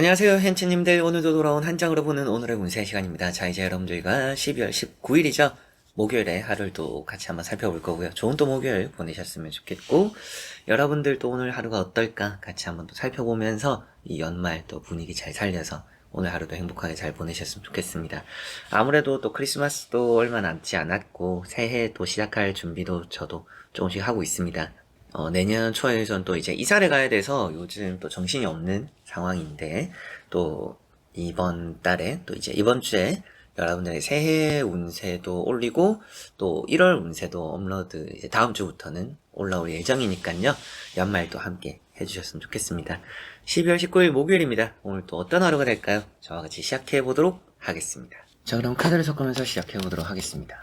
안녕하세요 hen치님들. 오늘도 돌아온 한 장으로 보는 오늘의 운세 시간입니다. 자 이제 여러분들과 12월 19일이죠? 목요일에 하루를 또 같이 한번 살펴볼 거고요. 좋은 또 목요일 보내셨으면 좋겠고 여러분들 또 오늘 하루가 어떨까 같이 한번 또 살펴보면서 이 연말 또 분위기 잘 살려서 오늘 하루도 행복하게 잘 보내셨으면 좋겠습니다. 아무래도 또 크리스마스도 얼마 남지 않았고 새해 또 시작할 준비도 저도 조금씩 하고 있습니다 어, 내년 초에 전또 이제 이사를 가야 돼서 요즘 또 정신이 없는 상황인데 또 이번 달에 또 이제 이번 주에 여러분들의 새해 운세도 올리고 또 1월 운세도 업로드 이제 다음 주부터는 올라올 예정이니까요. 연말도 함께 해주셨으면 좋겠습니다. 12월 19일 목요일입니다. 오늘 또 어떤 하루가 될까요? 저와 같이 시작해 보도록 하겠습니다. 자 그럼 카드를 섞으면서 시작해 보도록 하겠습니다.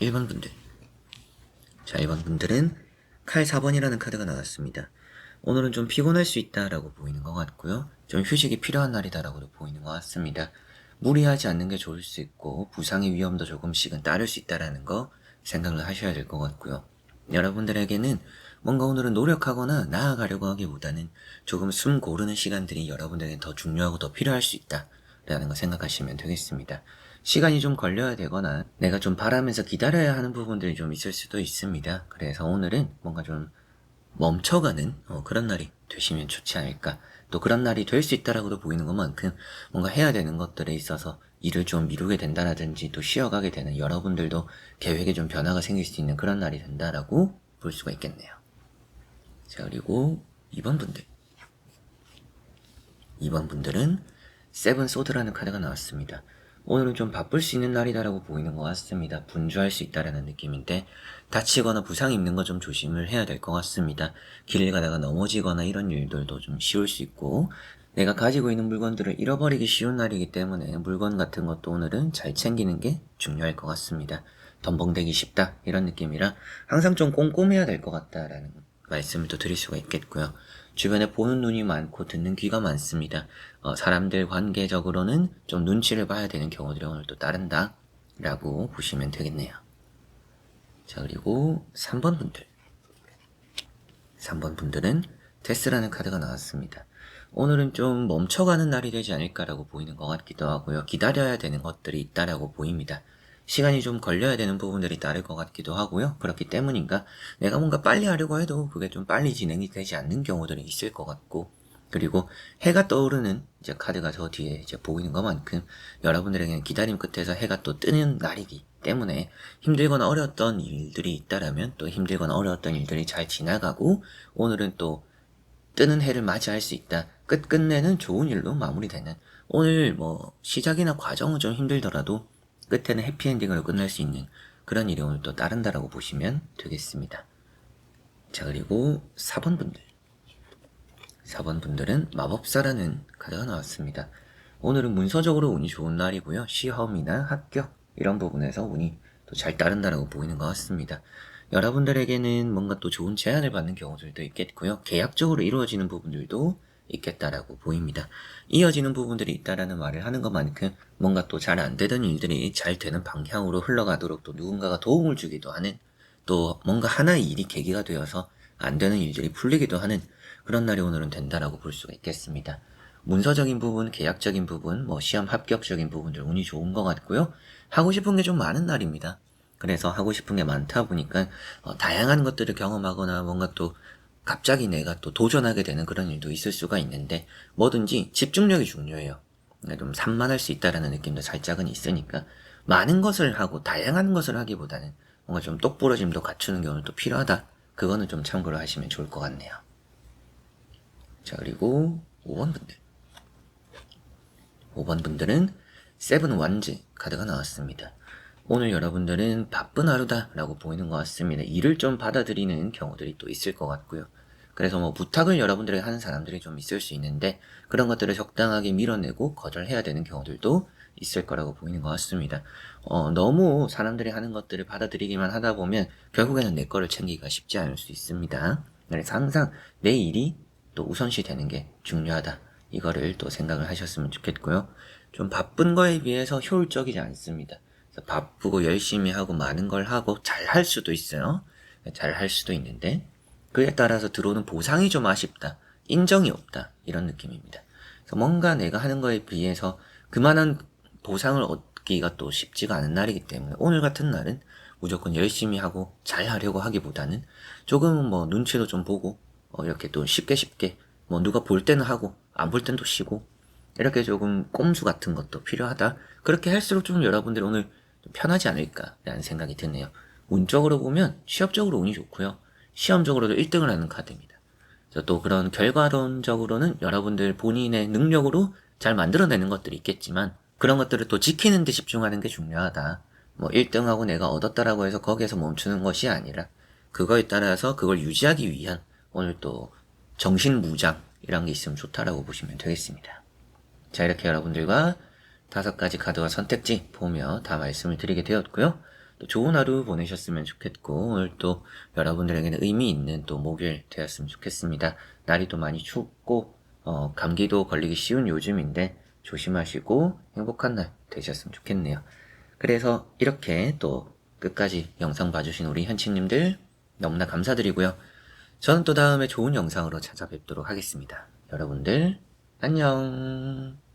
1번 분들. 자, 1번 분들은 칼 4번이라는 카드가 나왔습니다. 오늘은 좀 피곤할 수 있다라고 보이는 것 같고요. 좀 휴식이 필요한 날이다라고도 보이는 것 같습니다. 무리하지 않는 게 좋을 수 있고 부상의 위험도 조금씩은 따를 수 있다라는 거 생각을 하셔야 될 것 같고요. 여러분들에게는 뭔가 오늘은 노력하거나 나아가려고 하기보다는 조금 숨 고르는 시간들이 여러분들에게 더 중요하고 더 필요할 수 있다라는 거 생각하시면 되겠습니다. 시간이 좀 걸려야 되거나 내가 좀 바라면서 기다려야 하는 부분들이 좀 있을 수도 있습니다. 그래서 오늘은 뭔가 좀 멈춰가는 어, 그런 날이 되시면 좋지 않을까. 또 그런 날이 될 수 있다라고도 보이는 것만큼 뭔가 해야 되는 것들에 있어서 일을 좀 미루게 된다라든지 또 쉬어가게 되는 여러분들도 계획에 좀 변화가 생길 수 있는 그런 날이 된다라고 볼 수가 있겠네요. 자, 그리고 2번 분들. 2번 분들은 세븐 소드라는 카드가 나왔습니다. 오늘은 좀 바쁠 수 있는 날이다라고 보이는 것 같습니다. 분주할 수 있다라는 느낌인데 다치거나 부상 입는 거 좀 조심을 해야 될 것 같습니다. 길을 가다가 넘어지거나 이런 일들도 좀 쉬울 수 있고 내가 가지고 있는 물건들을 잃어버리기 쉬운 날이기 때문에 물건 같은 것도 오늘은 잘 챙기는 게 중요할 것 같습니다. 덤벙대기 쉽다 이런 느낌이라 항상 좀 꼼꼼해야 될 것 같다라는 말씀을 또 드릴 수가 있겠고요. 주변에 보는 눈이 많고 듣는 귀가 많습니다. 어, 사람들 관계적으로는 좀 눈치를 봐야 되는 경우들이 오늘 또 따른다 라고 보시면 되겠네요. 자 그리고 3번 분들 3번 분들은 데스라는 카드가 나왔습니다. 오늘은 좀 멈춰가는 날이 되지 않을까라고 보이는 것 같기도 하고요. 기다려야 되는 것들이 있다라고 보입니다. 시간이 좀 걸려야 되는 부분들이 따를 것 같기도 하고요. 그렇기 때문인가 내가 뭔가 빨리 하려고 해도 그게 좀 빨리 진행이 되지 않는 경우들이 있을 것 같고 그리고 해가 떠오르는 이제 카드가 저 뒤에 이제 보이는 것만큼 여러분들에게는 기다림 끝에서 해가 또 뜨는 날이기 때문에 힘들거나 어려웠던 일들이 있다라면 또 힘들거나 어려웠던 일들이 잘 지나가고 오늘은 또 뜨는 해를 맞이할 수 있다. 끝끝내는 좋은 일로 마무리되는 오늘 뭐 시작이나 과정은 좀 힘들더라도 끝에는 해피엔딩으로 끝날 수 있는 그런 일이 오늘 또 따른다라고 보시면 되겠습니다. 자 그리고 4번 분들 4번 분들은 마법사라는 카드가 나왔습니다. 오늘은 문서적으로 운이 좋은 날이고요. 시험이나 합격 이런 부분에서 운이 또 잘 따른다라고 보이는 것 같습니다. 여러분들에게는 뭔가 또 좋은 제안을 받는 경우들도 있겠고요. 계약적으로 이루어지는 부분들도 있겠다라고 보입니다. 이어지는 부분들이 있다라는 말을 하는 것만큼 뭔가 또 잘 안 되던 일들이 잘 되는 방향으로 흘러가도록 또 누군가가 도움을 주기도 하는 또 뭔가 하나의 일이 계기가 되어서 안 되는 일들이 풀리기도 하는 그런 날이 오늘은 된다라고 볼 수가 있겠습니다. 문서적인 부분, 계약적인 부분, 뭐 시험 합격적인 부분들 운이 좋은 것 같고요. 하고 싶은 게 좀 많은 날입니다. 그래서 하고 싶은 게 많다 보니까 어, 다양한 것들을 경험하거나 뭔가 또 갑자기 내가 또 도전하게 되는 그런 일도 있을 수가 있는데 뭐든지 집중력이 중요해요. 그러니까 좀 산만할 수 있다라는 느낌도 살짝은 있으니까 많은 것을 하고 다양한 것을 하기보다는 뭔가 좀 똑부러짐도 갖추는 경우는 또 필요하다. 그거는 좀 참고를 하시면 좋을 것 같네요. 자 그리고 5번 분들 5번 분들은 세븐 완즈 카드가 나왔습니다. 오늘 여러분들은 바쁜 하루다라고 보이는 것 같습니다. 일을 좀 받아들이는 경우들이 또 있을 것 같고요. 그래서 뭐 부탁을 여러분들에게 하는 사람들이 좀 있을 수 있는데 그런 것들을 적당하게 밀어내고 거절해야 되는 경우들도 있을 거라고 보이는 것 같습니다. 어, 너무 사람들이 하는 것들을 받아들이기만 하다 보면 결국에는 내 거를 챙기기가 쉽지 않을 수 있습니다. 그래서 항상 내 일이 또 우선시 되는 게 중요하다. 이거를 또 생각을 하셨으면 좋겠고요. 좀 바쁜 거에 비해서 효율적이지 않습니다. 바쁘고 열심히 하고 많은 걸 하고 잘 할 수도 있어요. 잘 할 수도 있는데 그에 따라서 들어오는 보상이 좀 아쉽다. 인정이 없다. 이런 느낌입니다. 그래서 뭔가 내가 하는 거에 비해서 그만한 보상을 얻기가 또 쉽지가 않은 날이기 때문에 오늘 같은 날은 무조건 열심히 하고 잘 하려고 하기보다는 조금은 뭐 눈치도 좀 보고 어, 이렇게 또 쉽게 쉽게 뭐 누가 볼 때는 하고 안볼 때는 또 쉬고 이렇게 조금 꼼수 같은 것도 필요하다. 그렇게 할수록 좀 여러분들 오늘 좀 편하지 않을까라는 생각이 드네요. 운적으로 보면 취업적으로 운이 좋고요. 시험적으로도 1등을 하는 카드입니다. 그래서 또 그런 결과론적으로는 여러분들 본인의 능력으로 잘 만들어내는 것들이 있겠지만 그런 것들을 또 지키는 데 집중하는 게 중요하다. 뭐 1등하고 내가 얻었다라고 해서 거기에서 멈추는 것이 아니라 그거에 따라서 그걸 유지하기 위한 오늘 또 정신무장이란 게 있으면 좋다라고 보시면 되겠습니다. 자, 이렇게 여러분들과 다섯 가지 카드와 선택지 보며 다 말씀을 드리게 되었고요. 또 좋은 하루 보내셨으면 좋겠고, 오늘 또 여러분들에게는 의미 있는 또 목요일 되었으면 좋겠습니다. 날이 또 많이 춥고, 어, 감기도 걸리기 쉬운 요즘인데, 조심하시고 행복한 날 되셨으면 좋겠네요. 그래서 이렇게 또 끝까지 영상 봐주신 우리 현치님들 너무나 감사드리고요. 저는 또 다음에 좋은 영상으로 찾아뵙도록 하겠습니다. 여러분들, 안녕.